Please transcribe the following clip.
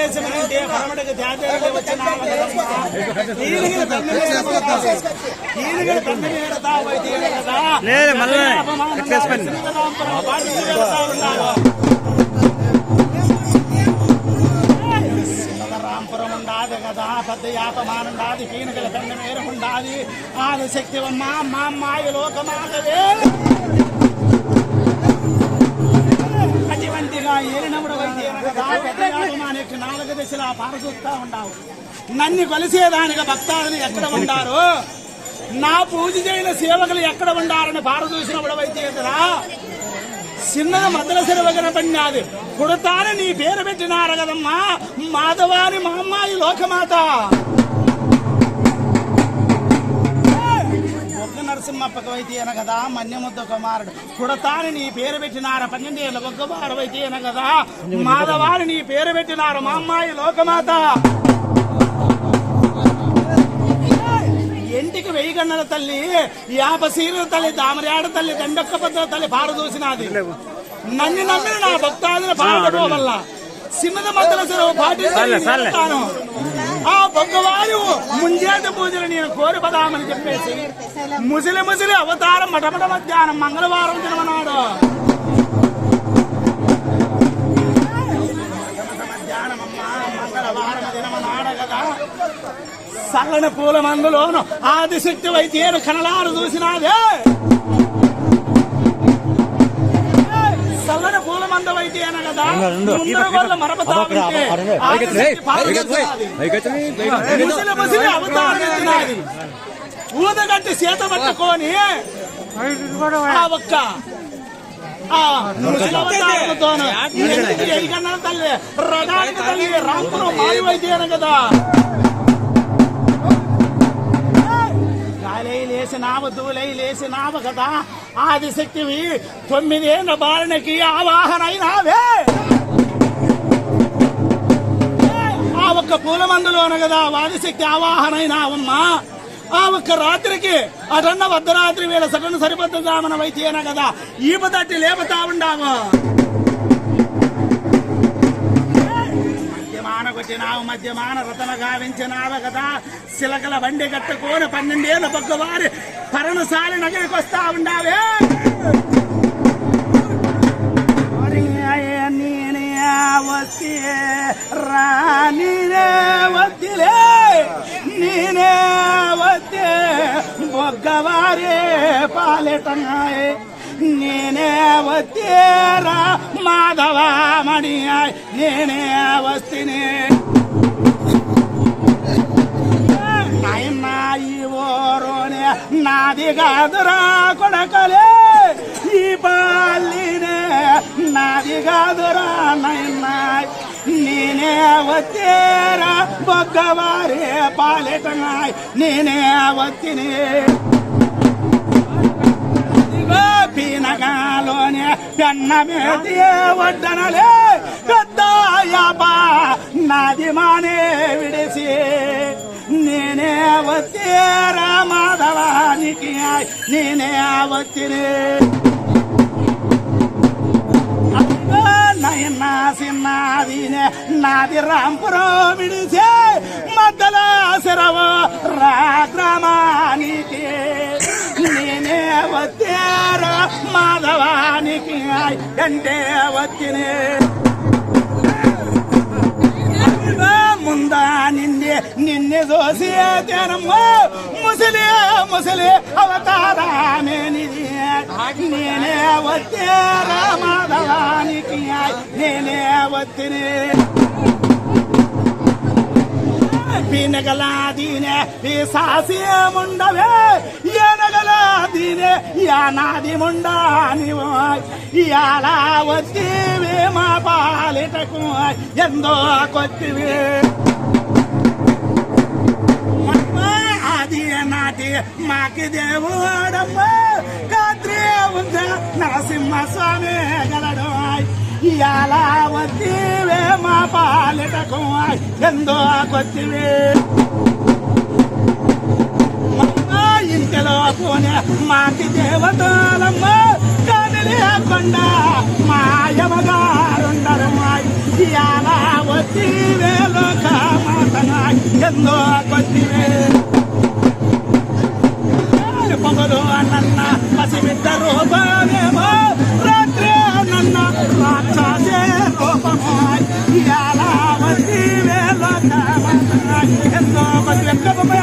లేచమనంటే పరమడికి త్యాగేరుడు వచ్చిన లేదు, మళ్ళీ. రాంపురం ఉండాది కదా పెద్ద యాపమానుండాది పెండ మేర ఉండాది. ఆది శక్తివమ్మ మా అమ్మాయి లోకమాగవే అటువంటిగా ఏలినముడు వైద్యం కదా నాలుగు దశలా పారచూస్తా ఉండావు. నన్ను కొలిసేదానికి భక్తాదులు ఎక్కడ ఉండారు? నా పూజ చేయని సేవకులు ఎక్కడ ఉండారని పారదూసినప్పుడు వైద్యం కదా? చిన్నది మద్దల సిరవగన పడినాది పుడతాను నీ పేరు పెట్టినారు కదమ్మా మాధవాని మా అమ్మాయి లోకమాత. నరసింహప్పక వైద్యన కదా మన్యముద్ద కుమారుడు. పుడతాని నీ పేరు పెట్టినారు పన్నెండేళ్ళ ఒక్కవారు వైద్యన కదా మాధవాని నీ పేరు పెట్టినారు మా అమ్మాయి లోకమాత. ఇంటికి వెయ్యి గన్నల తల్లి యాప సీరుల తల్లి దామరాడ తల్లి దండొక్క పద్ద తల్లి పారదూసినది నన్ను నమ్మిన నా భక్తాదుల పాడటం వల్ల చిన్నది మధ్యలో సెలవు పాటిస్తాను ఆ ముంజేత పూజలు నేను కోరిపదామని చెప్పేసి ముసిలి ముసిలి అవతారం మటమట మధ్యాహ్నం మంగళవారం జన్మనాడు. మధ్యాహ్నమమ్మా పూల మందులోను ఆదిశక్తి వైద్యేను కనలారు చూసినాదే కదా ముందర. ముసిలి ముసిలి అవతారం ఊదగట్టి చేత పట్టుకొని ఆ ఒక్క తల్లి రథానికి తల్లి రాంపురం మాయి వైద్యేన కదా లేచినావ దూలై కదా ఆదిశక్తివి తొమ్మిదేళ్ళ బాలనకి ఆవాహనైనావే ఒక్క పూల మందులోన కదా ఆదిశక్తి ఆవాహనైనావమ్మా ఆ ఒక్క రాత్రికి అటన్న వద్దరాత్రి వేళ సటన సరిపద్దామన వైద్యేన కదా ఈప తట్టి లేపుతా ఉండాము మద్యమాన మద్యమాన రతన గావించినావ కదా. సిలకల బండి కట్టుకోని పన్నెండేళ్ళ పక్కవారి పరణశాలి నగరికి వస్తా ఉండావే. వస్తే బొగ్గవారే పాలెటంగాయే నేనే వస్తేరా మాధవామణి నేనే వస్తేనే. నాయనా ఈ ఓరోనే నాది కాదురా కొడకలే. ఈ పాలినే నాది కాదురా నాయనా నేనే వచ్చేరా బొగ్గవారే పాలెటనాయ్ నేనే వచ్చినే ఇదిగో పీనగాలోనే పెన్న మేటి వడ్డనలే పెద్ద యాపా నాది మానే విడిసి నేనే వచ్చే రామాధవానికి నేనే నాది రాంపురం విడిసే మద్దల శరవ రాగ్రామానికి నేనే వచ్చారా మాధవానికి అంటే వచ్చినే ముందా నిన్నే నిన్నే దోసి జనము. ముసలి ముసలి అవతారామేనిది నేనే వచ్చారా నేనే వచ్చినే పినగలాదీనే పిశాసియముండవే ఎనగలాదీనే యానాది ముండా నీవు ఇలా వచ్చివే మా పాలిటకు ఎందో కొత్తివే అది నాటి మాకి దేవుడమ్మ. కాత్రే ఉందా? నరసింహ స్వామి గలడు. ఇయాల వచ్చివే మా పాలెటకు? ఎందో కొచ్చివే? ఇంటిలో పోనే మాటి దేవతలమ్మ కదిలి కొండ. మాయమగారుండరు మాయ ఇయాల వచ్చివే లోక మాతనా ఎందో because we have never